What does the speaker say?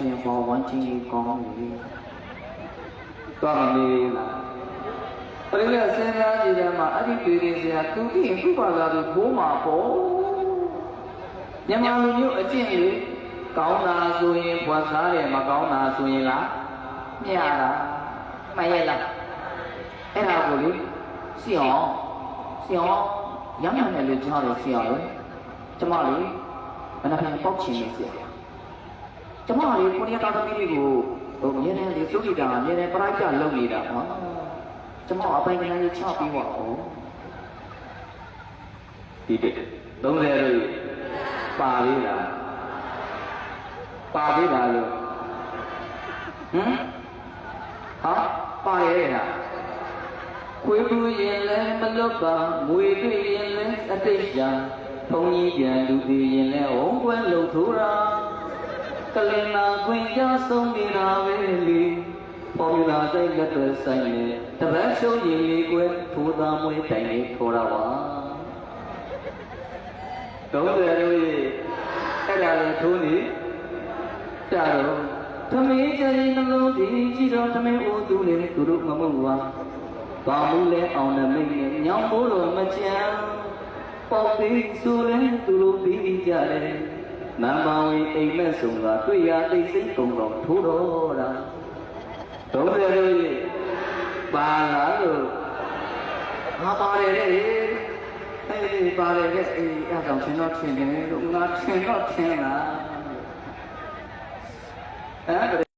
ပြင်ပေါ်ဝမ်းချင်းကြီးကောင်းနေပြီသွားမနေလားပရိယစဉ်းစားကြည့်တယ်မှာအဲ့ဒီတွေ့နေစရာသူပြီးရင်ခုပါသာသူဘိုးမှာပေါ့မြန်မာလူမျိုးအကျင့်လေကောင်းတာဆိုရင်ဘွားစားတယ်မကောင်းတာဆိုရင်လားမြရတာမရလားအဲ့ဒါကိုလေစီအောင်စီအောင်ရမ်းရမ်းနဲ့လူကြားတယ်စီအောင်လေကျမလေဘယ်နှပြန်ပေါက်ချင်နေစီအောင် ကျမလေးကိုရီးယားသားသမီးတွေကိုဟိုမြဲတယ်လေစုကြည့်တာမြဲတယ်ပရိုက်တာလုပ်နေတာဟောကျမအပိုင်ကလေးချပြီးပါဦးဒီတဲ့30လို့ပါလေးလားပါသေးလားလို့ဟမ်ဟာပါရဲ့လားခွေးဘူးရင်လည်းမလွတ်ပါငွေတွေ့ရင်လည်းအတိတ်ရှာဘုံကြီးပြန်လူပြီးရင်လည်းဝုံကွဲလုံထိုးတာ ကလင်နာခွင်ကြဆုံးနေတာပဲလေပေါ်လာစိတ်လက်တွေဆိုင်နေတပတ်ရှုံးရင်လေးကွယ်ထိုးသားမွေးတိုင်လေးခေါ်တာပါတော့တယ်လို့ရေအဲ့ဒါလည်းထိုးနေကြတော့သမီးချင်နှလုံးဒီကြည့်တော့သမီးဦးသူလေသူတို့မမဟုတ်ပါဘာမှုလဲအောင်နဲ့မိတ်နဲ့ညောင်မိုးလို့မကြမ်းပေါပြီးဆိုလဲသူတို့ပြီးကြတယ် နံပါဝင်အိမ်မက်ဆုံးကတွေ့ရသိစိတ်ကုန်တော့ထိုးတော့တာတော့တယ်လို့ရေပါလားလို့ငါပါတယ်လေအေးပါတယ်လေအေးအဲ့တော့ရှင်တော့ထင်တယ်လို့ငါထင်တော့ထင်လားဟမ်